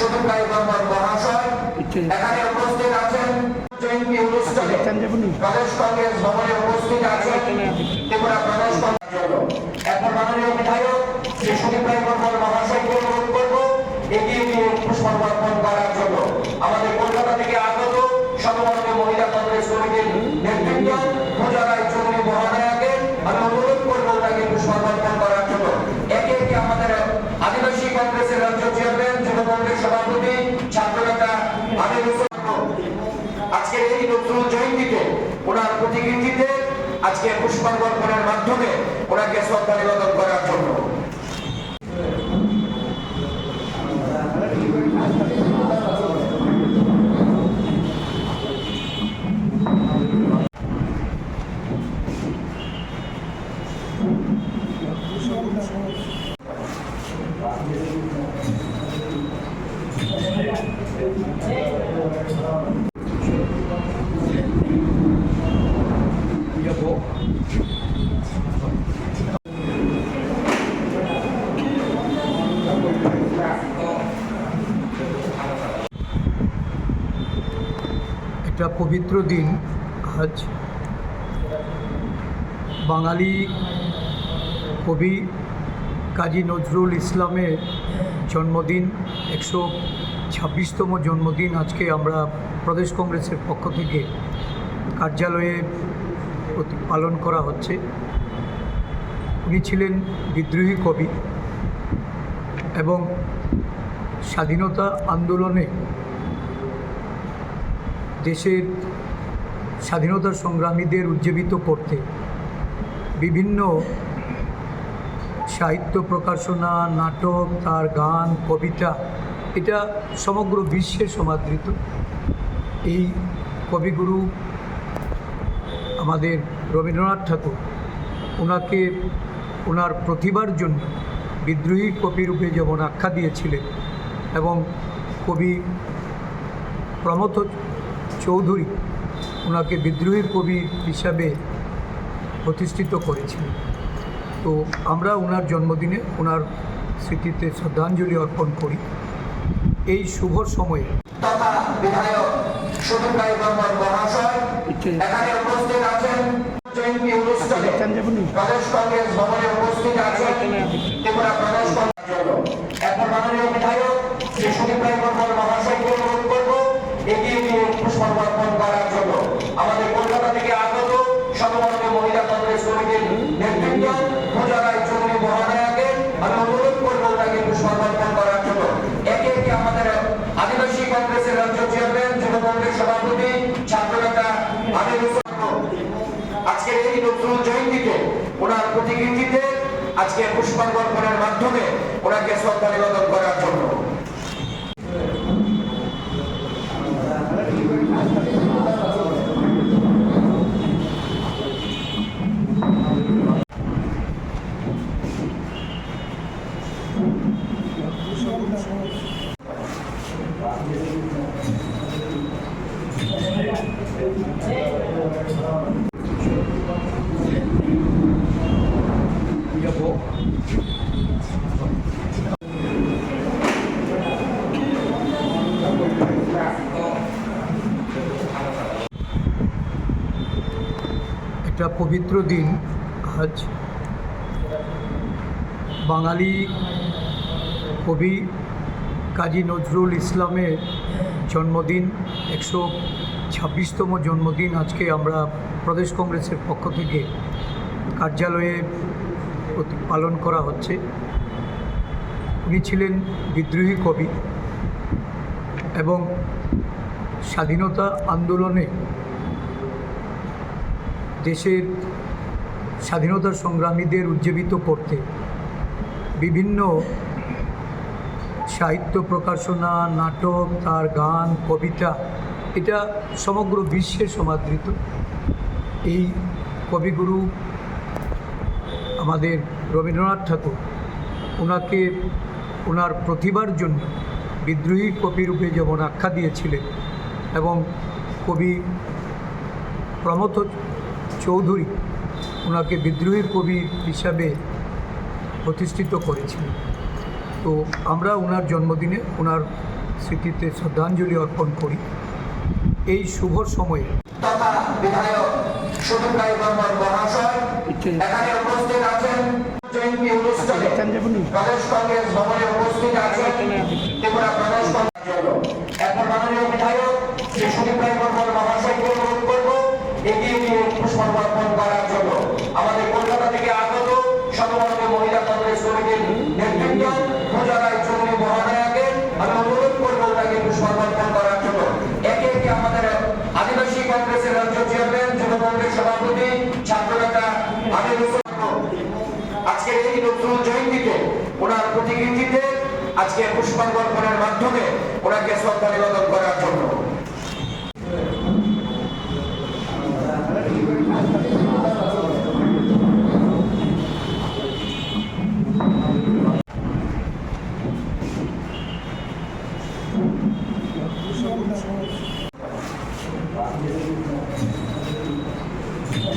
শফিক ভাই মোহাম্মদ মহাশয় এখানে উপস্থিত আছেন। জয়ন্তী অনুষ্ঠানে প্রদেশ কংগ্রেস ভবনে উপস্থিত আছেন ত্রিপুরা প্রদেশ কংগ্রেস এখন মাননীয় বিধায়ক শ্রী শফিক ভাই মোহাম্মদ মহাশয়কে অনুরোধ করব এগিয়ে গিয়ে পুষ্পার্পণ করার জন্য আমাদের কলকাতা থেকে আগত সর্বভারতীয় মহিলা কংগ্রেস কমিটির নেতৃত্ব পূজা রায় চৌধুরী মহানায়কে আমি অনুরোধ করব তাকে পুষ্পার্পণ করার জন্য একে একে আমাদের আদিবাসী কংগ্রেসের রাজ্য চেয়ারম্যান যুব কংগ্রেস সভাপতি ছাত্রনেতা আমির হোসেন আজকের এই নজরুল জয়ন্তীতে ওনার প্রতিকৃতিতে আজকে পুষ্পার্পণের মাধ্যমে ওনাকে শ্রদ্ধা নিবেদন করার জন্য। একটা পবিত্র দিন আজ বাঙালি কবি কাজী নজরুল ইসলামের জন্মদিন, একশো ছাব্বিশতম জন্মদিন আজকে আমরা প্রদেশ কংগ্রেসের পক্ষ থেকে কার্যালয়ে পালন করা হচ্ছে। উনি ছিলেন বিদ্রোহী কবি এবং স্বাধীনতা আন্দোলনে দেশের স্বাধীনতা সংগ্রামীদের উজ্জীবিত করতে বিভিন্ন সাহিত্য প্রকাশনা, নাটক, তার গান, কবিতা, এটা সমগ্র বিশ্বে সমাদৃত। এই কবিগুরু আমাদের রবীন্দ্রনাথ ঠাকুর ওনাকে ওনার প্রতিভার জন্য বিদ্রোহী কবি রূপে যেমন আখ্যা দিয়েছিলেন এবং কবি প্রমথ চৌধুরী ওনাকে বিদ্রোহী কবি হিসাবে প্রতিষ্ঠিত করেছিলেন তো আমরা ওনার জন্মদিনে ওনার স্মৃতিতে শ্রদ্ধাঞ্জলি অর্পণ করি। এই শুভ সময়ে বিধায়ক শফিক ভাই মোহাম্মদ মহাশয় এখানে উপস্থিত আছেন জয়ন্তী অনুষ্ঠানে প্রদেশ কংগ্রেস ভবনে উপস্থিত আছেন ত্রিপুরা প্রদেশ কংগ্রেস জন্য এখন মাননীয় বিধায়ক শ্রী শফিক ভাই মোহাম্মদ মহাশয়কে অনুরোধ করব এগিয়ে গিয়ে পুষ্পার্পণ করার জন্য আমাদের কলকাতা থেকে আগত সর্বভারতীয় মহিলা কংগ্রেস কমিটির নেতৃত্ব পূজা রায় চৌধুরী মহানায়কে আমি অনুরোধ করব তাকে পুষ্পার্পণ করার জন্য একে একে আমাদের আদিবাসী কংগ্রেসের রাজ্য চেয়ারম্যান যুব কংগ্রেস সভাপতি, ছাত্রনেতা আমির আজকের এই নজরুল জয়ন্তীতে ওনার প্রতিকৃতিতে আজকে পুষ্পার্পণের মাধ্যমে ওনাকে শ্রদ্ধা নিবেদন করার জন্য। একটা পবিত্র দিন আজ বাঙালি কবি কাজী নজরুল ইসলামের জন্মদিন, একশো ছাব্বিশতম জন্মদিন আজকে আমরা প্রদেশ কংগ্রেসের পক্ষ থেকে কার্যালয়ে পালন করা হচ্ছে। উনি ছিলেন বিদ্রোহী কবি এবং স্বাধীনতা আন্দোলনে দেশের স্বাধীনতা সংগ্রামীদের উজ্জীবিত করতে বিভিন্ন সাহিত্য প্রকাশনা, নাটক, তার গান, কবিতা, এটা সমগ্র বিশ্বে সমাদৃত। এই কবিগুরু আমাদের রবীন্দ্রনাথ ঠাকুর ওনাকে ওনার প্রতিভার জন্য বিদ্রোহী কবি রূপে যেমন আখ্যা দিয়েছিলেন এবং কবি প্রমথ চৌধুরী ওনাকে বিদ্রোহী কবি হিসাবে প্রতিষ্ঠিত করেছিলেন তো আমরা ওনার জন্মদিনে ওনার স্মৃতিতে শ্রদ্ধাঞ্জলি অর্পণ করি। এই শুভ সময়ে এখন মাননীয় বিধায়ক পুষ্পার্পণ করার জন্য। আমাদের কলকাতা থেকে আগত সর্বভারতীয় মহিলা কংগ্রেস কমিটির নেতৃত্ব পূজা চৌধুরী মহাদয়াকে আমি অনুরোধ করব তাকে পুষ্পার্পণ করার জন্য। একে একে আমাদের আদিবাসী কংগ্রেসের রাজ্য চেয়ারম্যান, যুব কংগ্রেস সভাপতি, ছাত্র নেতা আমির আজকের এই নতুন জয়ন্তীতে ওনার প্রতিকৃতিতে আজকে পুষ্পাঙ্গনের মাধ্যমে ওনাকে শ্রদ্ধা নিবেদন করার জন্য।